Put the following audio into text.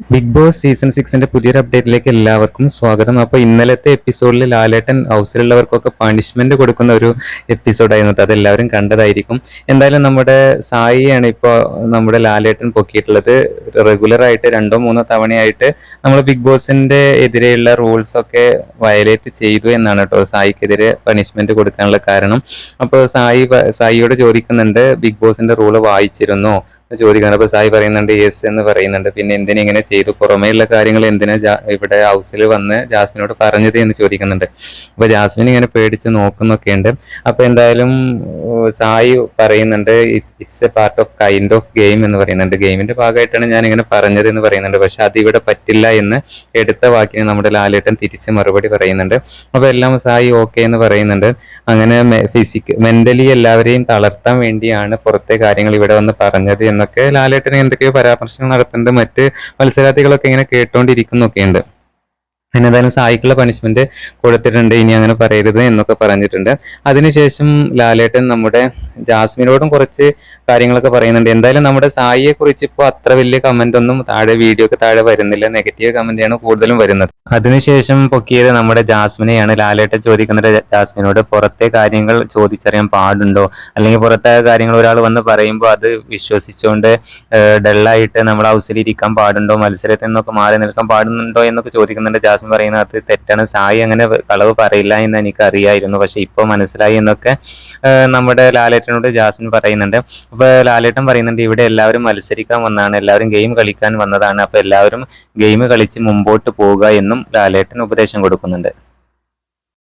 Big boss season സിക്സിന്റെ പുതിയൊരു അപ്ഡേറ്റിലേക്ക് എല്ലാവർക്കും സ്വാഗതം. അപ്പോൾ ഇന്നലത്തെ എപ്പിസോഡിൽ ലാലേട്ടൻ ഹൗസിലുള്ളവർക്കൊക്കെ പണിഷ്മെന്റ് കൊടുക്കുന്ന ഒരു എപ്പിസോഡായിരുന്നു അത് എല്ലാവരും കണ്ടതായിരിക്കും. എന്തായാലും നമ്മുടെ സായിയാണ് ഇപ്പോൾ നമ്മുടെ ലാലേട്ടൻ പൊക്കിയിട്ടുള്ളത്. റെഗുലർ ആയിട്ട് രണ്ടോ മൂന്നോ തവണയായിട്ട് നമ്മൾ ബിഗ് ബോസിന്റെ എതിരെയുള്ള റൂൾസ് ഒക്കെ വയലേറ്റ് ചെയ്തു എന്നാണ് കേട്ടോ സായിക്കെതിരെ പണിഷ്മെന്റ് കൊടുക്കാനുള്ള കാരണം. അപ്പോൾ സായി സായിയോട് ചോദിക്കുന്നുണ്ട് ബിഗ് ബോസിന്റെ റൂൾ വായിച്ചിരുന്നോ? അപ്പൊ സായി പറയുന്നുണ്ട് യെസ് എന്ന് പറയുന്നുണ്ട്. പിന്നെ എന്തിനാ ഇങ്ങനെ ചെയ്തു? പുറമേയുള്ള കാര്യങ്ങൾ എന്തിനാ ഇവിടെ ഹൗസിൽ വന്ന് ജാസ്മിനോട് പറഞ്ഞത് എന്ന് ചോദിക്കുന്നുണ്ട്. അപ്പോൾ ജാസ്മിൻ ഇങ്ങനെ പേടിച്ച് നോക്കുന്നൊക്കെ ഉണ്ട് അപ്പൊ എന്തായാലും സായി പറയുന്നുണ്ട് it's a part of kind of game എന്ന് പറയുന്നുണ്ട്. ഗെയിമിന്റെ ഭാഗമായിട്ടാണ് ഞാൻ ഇങ്ങനെ പറഞ്ഞത് എന്ന് പറയുന്നുണ്ട്. പക്ഷെ അതിവിടെ പറ്റില്ല എന്ന് എടുത്ത വാക്കിന് നമ്മുടെ ലാലേട്ടൻ തിരിച്ച് മറുപടി പറയുന്നുണ്ട്. അപ്പോൾ എല്ലാം സായി ഓക്കെ എന്ന് പറയുന്നുണ്ട്. അങ്ങനെ ഫിസിക്ക് മെന്റലി എല്ലാവരെയും തളർത്താൻ വേണ്ടിയാണ് പുറത്തെ കാര്യങ്ങൾ ഇവിടെ വന്ന് പറഞ്ഞത് എന്നൊക്കെ ലാലേട്ടനെ എന്തൊക്കെയോ പരാമർശങ്ങൾ നടത്തുന്നുണ്ട്. മറ്റ് മത്സരാർത്ഥികളൊക്കെ ഇങ്ങനെ കേട്ടോണ്ടിരിക്കുന്നൊക്കെയുണ്ട്. പിന്നെ എന്തായാലും സായിക്കുള്ള പണിഷ്മെന്റ് കൊടുത്തിട്ടുണ്ട് ഇനി അങ്ങനെ പറയരുത് എന്നൊക്കെ പറഞ്ഞിട്ടുണ്ട്. അതിനുശേഷം ലാലേട്ടൻ നമ്മുടെ ജാസ്മിനോടും കുറച്ച് കാര്യങ്ങളൊക്കെ പറയുന്നുണ്ട്. എന്തായാലും നമ്മുടെ സായിയെ കുറിച്ച് ഇപ്പോൾ അത്ര വലിയ കമന്റ് ഒന്നും താഴെ വീഡിയോക്ക് താഴെ വരുന്നില്ല. നെഗറ്റീവ് കമന്റാണ് കൂടുതലും വരുന്നത്. അതിനുശേഷം പൊക്കിയത് നമ്മുടെ ജാസ്മിനെയാണ്. ലാലേട്ടൻ ചോദിക്കുന്നത് ജാസ്മിനോട് പുറത്തെ കാര്യങ്ങൾ ചോദിച്ചറിയാൻ പാടുണ്ടോ? അല്ലെങ്കിൽ പുറത്തെ കാര്യങ്ങൾ ഒരാൾ വന്ന് പറയുമ്പോൾ അത് വിശ്വസിച്ചുകൊണ്ട് ഡള്ളായിട്ട് നമ്മൾ ഹൗസിൽ ഇരിക്കാൻ പാടുണ്ടോ? മത്സരത്തിൽ നിന്നൊക്കെ മാറി നിൽക്കാൻ പാടുന്നുണ്ടോ? എന്നൊക്കെ ചോദിക്കുന്നുണ്ട് ജാസ്മിൻ. പറയുന്നത് അത് തെറ്റാണ്. സായി അങ്ങനെ കളവ് പറയില്ല എന്ന് എനിക്ക് അറിയായിരുന്നു പക്ഷെ ഇപ്പോൾ മനസ്സിലായി എന്നൊക്കെ നമ്മുടെ ലാലേട്ടനോട് ജാസ്മിൻ പറയുന്നുണ്ട്. അപ്പോൾ ലാലേട്ടൻ പറയുന്നുണ്ട് ഇവിടെ എല്ലാവരും മത്സരിക്കാൻ വന്നതാണ് എല്ലാവരും ഗെയിം കളിക്കാൻ വന്നതാണ്. അപ്പോൾ എല്ലാവരും ഗെയിം കളിച്ച് മുമ്പോട്ട് പോവുക എന്നും ലാലേട്ടൻ ഉപദേശം കൊടുക്കുന്നുണ്ട്.